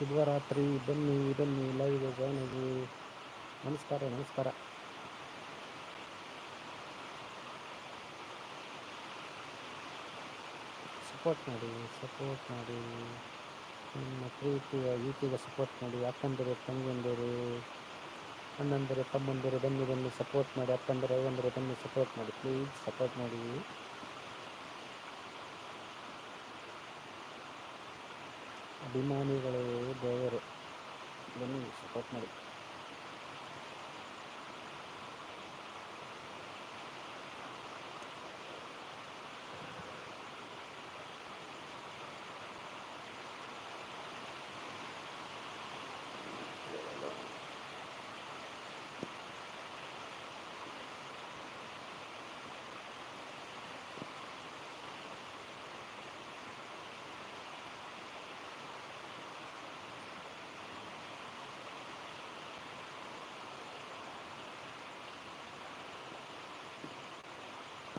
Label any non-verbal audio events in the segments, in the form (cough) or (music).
ಶುಭರಾತ್ರಿ ಬನ್ನಿ ಬನ್ನಿ ಲೈವ್ ಜಾಯ್ನ್ ಆಗಿ ನಮಸ್ಕಾರ ನಮಸ್ಕಾರ. ಸಪೋರ್ಟ್ ಮಾಡಿ ಸಪೋರ್ಟ್ ಮಾಡಿ. ನಿಮ್ಮ ಪ್ರೀತಿಯ ಗೀತೆಗೆ ಸಪೋರ್ಟ್ ಮಾಡಿ. ಅಕ್ಕಂದಿರು, ತಂಗಿಯಂದಿರು, ಅಣ್ಣಂದಿರು, ತಮ್ಮಂದಿರು, ಬನ್ನಿ ಬನ್ನಿ ಸಪೋರ್ಟ್ ಮಾಡಿ. ಅಕ್ಕಂದಿರು ಅವಂದಿರು ಬನ್ನಿ ಸಪೋರ್ಟ್ ಮಾಡಿ. ಪ್ಲೀಸ್ ಸಪೋರ್ಟ್ ಮಾಡಿ. ಅಭಿಮಾನಿಗಳು ದೇವರು ಬನ್ನಿ ಸಪೋರ್ಟ್ ಮಾಡಿ.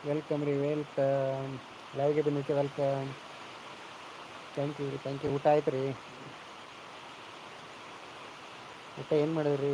ವೆಲ್ಕಮ್ ರೀ ವೆಲ್ಕಮ್ ಲೈವ್ಗೆ ಬಂದಿಕ್ಕೆ welcome thank you thank you ಊಟ ಆಯ್ತು ರೀ? ಊಟ ಏನು ಮಾಡಿದ್ರಿ?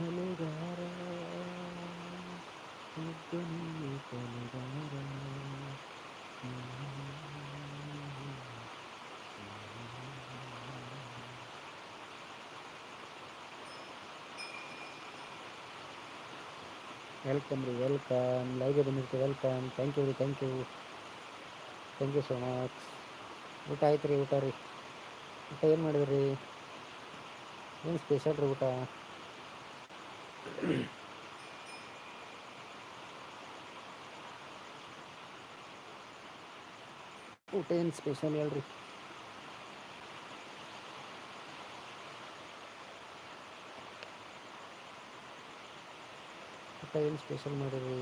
ಕೊನೆಗಾರ ಒಬ್ಬನೇ ನೀ ಕೊನೆಗಾರ ವೆಲ್ಕಮ್ ರೀ ವೆಲ್ಕಮ್ ಲೈವ್ಗೆ ಬಂದಿರ್ತೀವಿ ವೆಲ್ಕಮ್ ಥ್ಯಾಂಕ್ ಯು ರೀ thank you thank you so much ಊಟ ಆಯ್ತು ರೀ, ಊಟ ರೀ. ಊಟ ಏನು ಮಾಡಿದ್ರಿ? ಏನು ಸ್ಪೆಷಲ್ ರೀ ಊಟ? (clears throat) ಊಟ ಏನು ಸ್ಪೆಷಲ್ ಹೇಳ್ರಿ? ಊಟ ಏನು ಸ್ಪೆಷಲ್ ಮಾಡಿರಿ?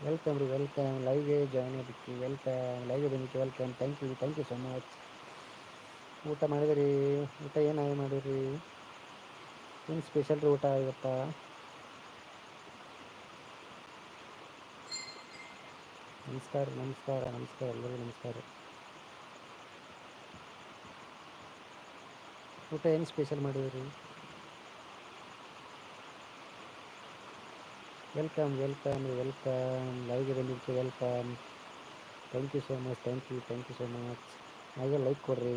ವೆಲ್ಕಮ್ ರೀ ವೆಲ್ಕಮ್ ಲೈವ್ಗೆ ಜಾಯ್ನ್ ಆಗಿದ್ದಕ್ಕೆ ವೆಲ್ಕಮ್ ಲೈವ್ಗೆ ಬಂದಿಕ್ಕೆ welcome thank you thank you so much ಊಟ ಮಾಡಿದ್ರಿ? ಊಟ ಏನು ಮಾಡಿರಿ ಏನು ಸ್ಪೆಷಲ್ ರೀ ಊಟ ಇವತ್ತ? ನಮಸ್ಕಾರ ನಮಸ್ಕಾರ ನಮಸ್ಕಾರ. ಎಲ್ಲರಿಗೂ ನಮಸ್ಕಾರ. ಊಟ ಏನು ಸ್ಪೆಷಲ್ ಮಾಡಿದ್ರಿ? ವೆಲ್ಕಮ್ ವೆಲ್ಕಮ್ ವೆಲ್ಕಮ್ ಲೈವ್ಗೆ ಬಂದಿದ್ದಕ್ಕೆ welcome thank you so much thank you thank you so much ಹಾಗೆ ಲೈಕ್ ಕೊಡ್ರಿ.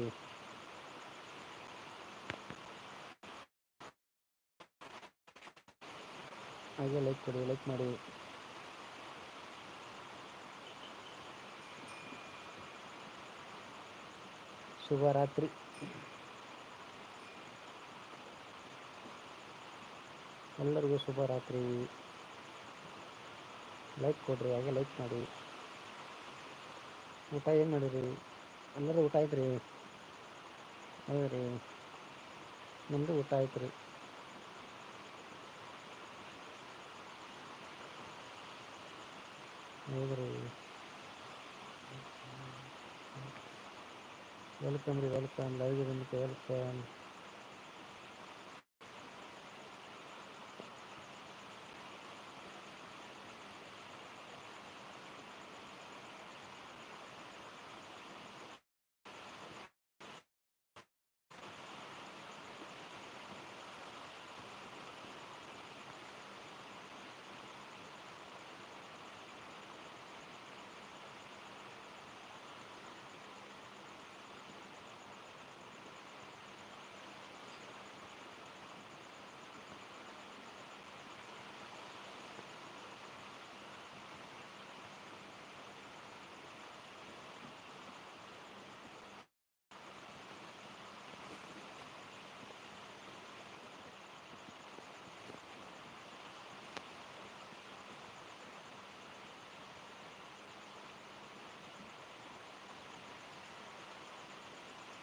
ಹಾಗೆ ಲೈಕ್ ಕೊಡಿ ಲೈಕ್ ಮಾಡಿ. ಶುಭರಾತ್ರಿ. ಎಲ್ಲರಿಗೂ ಶುಭರಾತ್ರಿ. ಲೈಕ್ ಕೊಡ್ರಿ ಹಾಗೆ ಲೈಕ್ ಮಾಡಿ ಊಟ ಏನು ಮಾಡಿರಿ ಎಲ್ಲರೂ ಊಟ ಆಯ್ತು ರೀ ಹೌದು ರೀ ನಮ್ಮದು ಊಟ ಆಯ್ತು ರೀ ಹೌದು ರೀ ವೆಲ್ಕಮ್ ರೀ ವೆಲ್ಕಮ್ ಲೈವ್ಗೆ ಬಂದಿಕ್ಕೆ ವೆಲ್ಕಮ್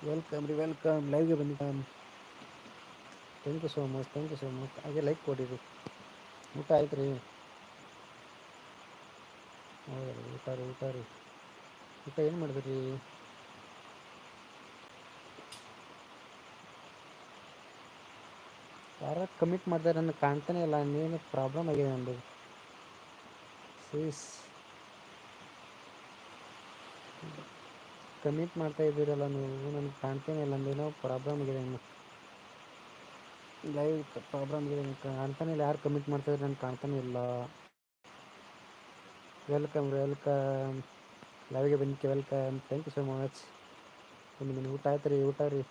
ವೆಲ್ಕಮ್ ರೀ welcome ಲೈವ್ಗೆ come thank you so much thank you so much ಹಾಗೆ ಲೈಕ್ ಕೊಡಿರಿ ಊಟ ಆಯ್ತು ರೀ? ಹೌದು ರೀ ಊಟ ರೀ ಊಟ ರೀ. ಊಟ ಏನು ಮಾಡಿದ್ರಿ? ಯಾರ ಕಮಿಟ್ ಮಾಡಿದಾರೆ ನನಗೆ ಕಾಣ್ತಾನೆ ಇಲ್ಲ ನೀನು ಪ್ರಾಬ್ಲಮ್ ಆಗಿದೆ ನಂದು. ಫೀಸ್ ಕಮಿಟ್ ಮಾಡ್ತಾ ಇದ್ದೀರಲ್ಲ ನೀವು? ನನಗೆ ಕಾಣ್ತೇನೆ ಇಲ್ಲ ಅಂದೇನೋ ಪ್ರಾಬ್ಲಮ್ ಇದೆ ಇನ್ನು. ಲೈವ್ ಪ್ರಾಬ್ಲಮ್ ಇದೆ ಕಾಣ್ತಾನೆ ಇಲ್ಲ. ಯಾರು ಕಮಿಟ್ ಮಾಡ್ತಾಯಿದ್ರೆ ನನಗೆ ಕಾಣ್ತಾನೆ ಇಲ್ಲ. ವೆಲ್ಕಮ್ ವೆಲ್ಕಮ್ ಲೈವ್ಗೆ ಬಂದಕ್ಕೆ welcome thank you so much ಬನ್ನಿ ಊಟ ಆಯ್ತು ರೀ? ಊಟ ರೀ?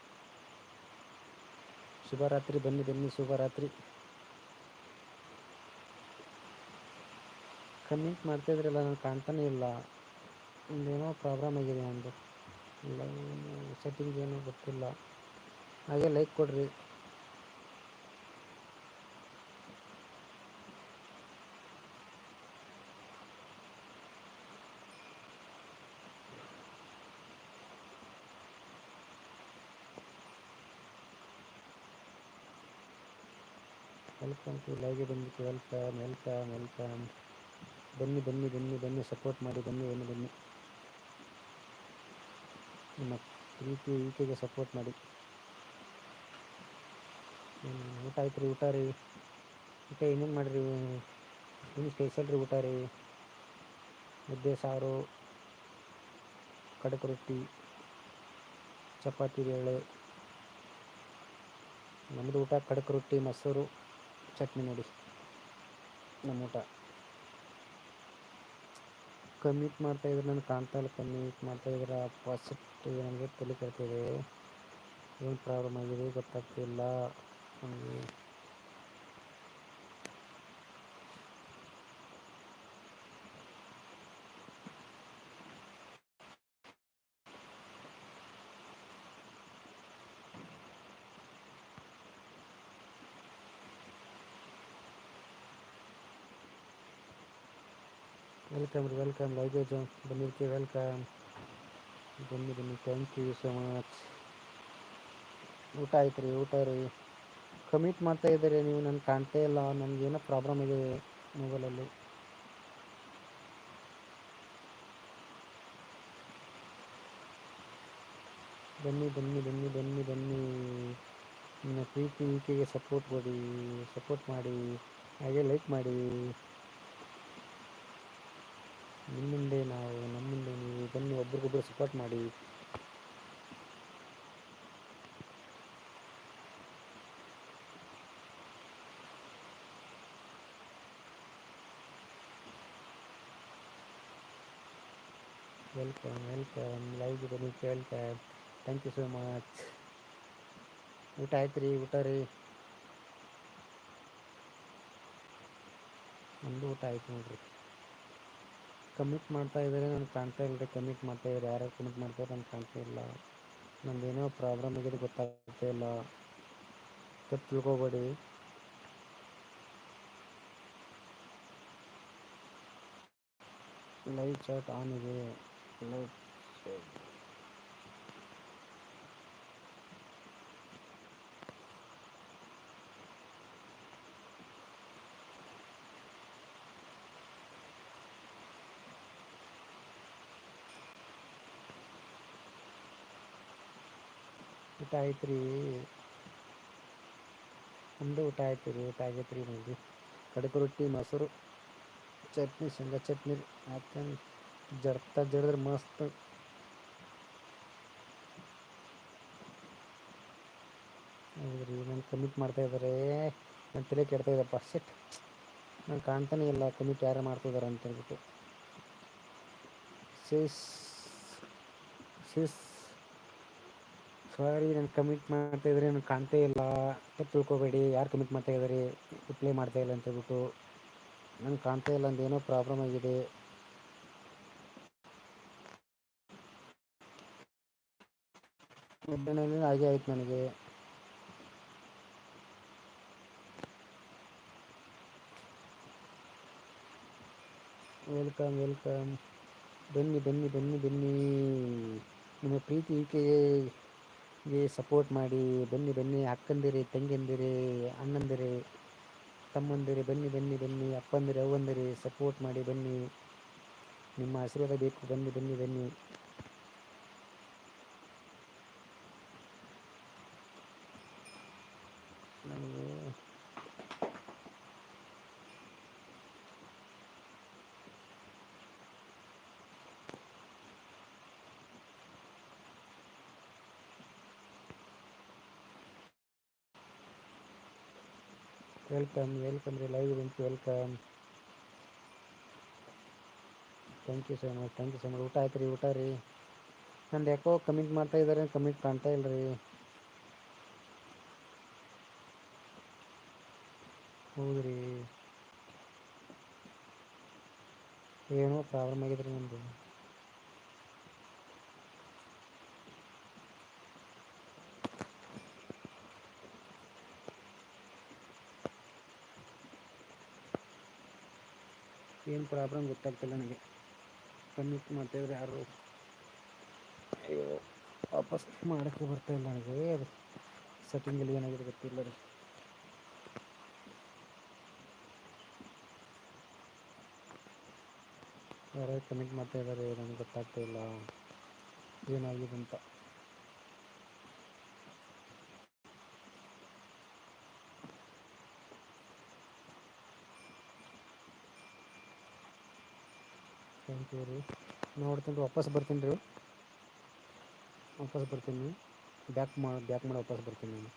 ಶುಭರಾತ್ರಿ. ಬನ್ನಿ ಬನ್ನಿ. ಶುಭರಾತ್ರಿ. ಕಮೆಂಟ್ ಮಾಡ್ತಾ ಇದ್ರಲ್ಲ ನಾನು ಕಾಣ್ತಾನೆ ಇಲ್ಲ. ಒಂದೇನೋ ಪ್ರಾಬ್ಲಮ್ ಆಗಿದೆ ನಂದು. ಸೆಟ್ಟಿಂಗ್ ಏನೋ ಗೊತ್ತಿಲ್ಲ. ಹಾಗೆ ಲೈಕ್ ಕೊಡ್ರಿ. ವೆಲ್ಕಮ್ ಟು ಲೈವ್ಗೆ ಬಂದಿತ್ತು ವೆಲ್ಕಮ್ ವೆಲ್ಕಮ್ ವೆಲ್ಕಮ್ ಬನ್ನಿ ಬನ್ನಿ ಬನ್ನಿ ಬನ್ನಿ ಸಪೋರ್ಟ್ ಮಾಡಿ, ಬನ್ನಿ ಬನ್ನಿ ಬನ್ನಿ. ನಿಮ್ಮ ಪ್ರೀತಿ, ಈಕೆಗೆ ಸಪೋರ್ಟ್ ಮಾಡಿ. ಊಟ ಆಯ್ತು ರೀ, ಊಟ ರೀ. ಊಟ ಏನೇನು ಮಾಡಿರಿ? ಏನು ಸ್ಪೆಷಲ್ ರೀ ಊಟ ರೀ. ಮುದ್ದೆ, ಸಾರು, ಕಡಕ್ ರೊಟ್ಟಿ, ಚಪಾತಿ ಬೇಳೆ ನಮ್ಮದು ಊಟ ಕಡಕ್ ರೊಟ್ಟಿ, ಮೊಸರು, ಚಟ್ನಿ ನೋಡಿ. ನಮ್ಮ ಊಟ ಕಮಿಟ್ ಮಾಡ್ತಾ ಇದ್ರೆ ನನಗೆ ಕಾಣ್ತಾ ಇಲ್ಲ, ಕಮಿಟ್ ಮಾಡ್ತಾ ಇದ್ರೆ. ಫಸ್ಟ್ ನನಗೆ ತಲೆ ಕೆಡ್ತಿದೆ. ಏನು ಪ್ರಾಬ್ಲಮ್ ಆಗಿದೆ ಗೊತ್ತಾಗ್ತಿಲ್ಲ. ನನಗೆ ವೆಲ್ಕಮ್ ರೀ ವೆಲ್ಕಮ್ ಲೈಗೇಜ್ ಬಂದಿದ್ದಕ್ಕೆ ವೆಲ್ಕಮ್ ಬನ್ನಿ ಬನ್ನಿ. ಥ್ಯಾಂಕ್ ಯು ಸೊ ಮಚ್ ಊಟ ಆಯ್ತು ರೀ ಊಟ ರೀ. ಕಮಿಟ್ ಮಾಡ್ತಾ ಇದ್ದೀರಿ ನೀವು, ನನಗೆ ಕಾಣ್ತೇ ಇಲ್ಲ. ನನಗೇನೋ ಪ್ರಾಬ್ಲಮ್ ಇದೆ ಮೊಬೈಲಲ್ಲಿ ಬನ್ನಿ ಬನ್ನಿ ಬನ್ನಿ ಬನ್ನಿ ಬನ್ನಿ. ನಿಮ್ಮ ಪ್ರೀತಿ ಈಕೆಗೆ ಸಪೋರ್ಟ್ ಕೊಡಿ ಸಪೋರ್ಟ್ ಮಾಡಿ, ಹಾಗೆ ಲೈಕ್ ಮಾಡಿ. ನಿಮ್ಮ ಮುಂದೆ ನಾವು, ನಮ್ಮ ನೀವು ಬನ್ನಿ, ಒಬ್ರಿಗೊಬ್ರು ಸಪೋರ್ಟ್ ಮಾಡಿ. ವೆಲ್ಕಮ್ ವೆಲ್ಕಮ್ ಲೈವ್ಗೆ ಬನ್ನಿ ಕೇಳ್ತಾ ಥ್ಯಾಂಕ್ ಯು ಸೋ ಮಚ್ ಊಟ ಆಯ್ತು ರೀ ಊಟ ರೀ? ನಮ್ಮದು ಊಟ ಆಯ್ತು ನೋಡ್ರಿ. ಕಮಿಟ್ ಮಾಡ್ತಾ ಇದ್ದಾರೆ ನನಗೆ ಕಾಣ್ತಾ ಇಲ್ಲ ರೀ ಕಮಿಟ್ ಮಾಡ್ತಾ ಇದ್ದಾರೆ. ಯಾರ್ಯಾರು ಕಮಿಟ್ ಮಾಡ್ತಾರೆ ನನಗೆ ಕಾಣ್ತಾ ಇಲ್ಲ. ನಂದೇನೋ ಪ್ರಾಬ್ಲಮ್ ಆಗಿದೆ ಗೊತ್ತಾಗ್ತಾ ಇಲ್ಲ. ತಪ್ಪು ತಿಳ್ಕೊಬೇಡಿ. ಲೈವ್ ಚಾಟ್ ಆನ್ ಇದೆ. ಲೈವ್ ಊಟ ಆಯ್ತು ರೀ ನಮ್ಮದು ಊಟ ಆಯ್ತು ರೀ ಊಟ ಆಗೈತೆ ರೀ ನಮ್ಮದು ಕಡಕು ರೊಟ್ಟಿ, ಮೊಸರು, ಚಟ್ನಿ, ಶೇಂಗಾ ಚಟ್ನಿ ರೀ. ಹಾಕ್ಕೊಂಡು ಜಡ್ತಾ ಜಡಿದ್ರೆ ಮಸ್ತ್. ಹೌದು ರೀ ನಾನು ಕಮಿಟ್ ಮಾಡ್ತಾ ಇದ್ದಾರೆ ನನ್ನ ತಲೆ ಕೆಡ್ತಾ ಇದ್ದಪ್ಪ ಸೆಟ್ ನಾನು ಕಾಣ್ತಾನೆ ಇಲ್ಲ ಕಮಿಟ್ ಯಾರು ಮಾಡ್ತಿದ್ದಾರೆ ಅಂತ ಹೇಳ್ಬಿಟ್ಟು ಸಿಸ್ ಸಿಸ್ ಸಾರಿ, ನಾನು ಕಮಿಟ್ ಮಾಡ್ತಾ ಇದ್ರೆ ನಾನು ಕಾಣ್ತೇ ಇಲ್ಲ. ತಪ್ಪು ತಿಳ್ಕೊಬೇಡಿ. ಯಾರು ಕಮಿಟ್ ಮಾಡ್ತಾ ಇದ್ದಾರೆ? ರಿಪ್ಲೈ ಮಾಡ್ತಾ ಇಲ್ಲ ಅಂತ ಹೇಳ್ಬಿಟ್ಟು. ನನಗೆ ಕಾಣ್ತಾ ಇಲ್ಲ ಅಂತ ಏನೋ ಪ್ರಾಬ್ಲಮ್ ಆಗಿದೆ. ಹಾಗೆ ಆಯ್ತು ನನಗೆ. ವೆಲ್ಕಮ್ ವೆಲ್ಕಮ್ ಬನ್ನಿ ಬನ್ನಿ ಬನ್ನಿ ಬನ್ನಿ. ನಿಮ್ಮ ಪ್ರೀತಿ ಈಕೆಗೆ ಗೆ ಸಪೋರ್ಟ್ ಮಾಡಿ, ಬನ್ನಿ ಬನ್ನಿ, ಅಕ್ಕಂದಿರಿ, ತಂಗಿಂದಿರಿ, ಅಣ್ಣಂದಿರಿ, ತಮ್ಮಂದಿರಿ, ಬನ್ನಿ ಬನ್ನಿ ಬನ್ನಿ, ಅಪ್ಪಂದಿರಿ, ಅವ್ವಂದಿರಿ ಸಪೋರ್ಟ್ ಮಾಡಿ ಬನ್ನಿ. ನಿಮ್ಮ ಆಶೀರ್ವಾದ ಬೇಕು, ಬನ್ನಿ ಬನ್ನಿ ಬನ್ನಿ ನನಗೆ ವೆಲ್ಕಮ್ ವೆಲ್ಕಮ್ ರೀ ಲೈವ್ ಬಂತು welcome thank you so much thank you so much ಊಟ ಆಯ್ತು ರೀ, ಊಟ ರೀ. ನಂದು ಯಾಕೋ ಕಮೆಂಟ್ ಮಾಡ್ತಾ ಇದ್ದಾರೆ ಕಮೆಂಟ್ ಕಾಣ್ತಾ ಇಲ್ಲ ರೀ. ಹೌದು ರೀ. ಏನೋ ಪ್ರಾಬ್ಲಮ್ ಆಗಿದ್ರಿ ನಮ್ಮದು ಏನು ಪ್ರಾಬ್ಲಮ್ ಗೊತ್ತಾಗ್ತಿಲ್ಲ ನನಗೆ. ಕಮಿಟ್ ಮಾಡ್ತಾಯಿದ್ರೆ ಯಾರು ಅಯ್ಯೋ, ವಾಪಸ್ ಮಾಡೋಕ್ಕೆ ಬರ್ತಾ ಇಲ್ಲ ನನಗೆ. ಅದು ಸೆಟ್ಟಿಂಗಲ್ಲಿ ಏನಾಗಿದೆ ಗೊತ್ತಿಲ್ಲ ರೀ ಯಾರು ಕನೆಕ್ಟ್ ಮಾಡ್ತಾ ಇದ್ದಾರೆ ನನಗೆ ಗೊತ್ತಾಗ್ತಾ ಇಲ್ಲ. ಏನಾಗಿದೆ ಅಂತ. ಥ್ಯಾಂಕ್ ಯು ರೀ. ನೋಡ್ತೀನಿ ರೀ, ವಾಪಸ್ ಬರ್ತೀನಿ ರೀ. ವಾಪಸ್ ಬರ್ತೀನಿ. ಬ್ಯಾಕ್ ಮಾಡಿ ಬ್ಯಾಕ್ ಮಾಡಿ, ವಾಪಸ್ ಬರ್ತೀನಿ ನಾನು.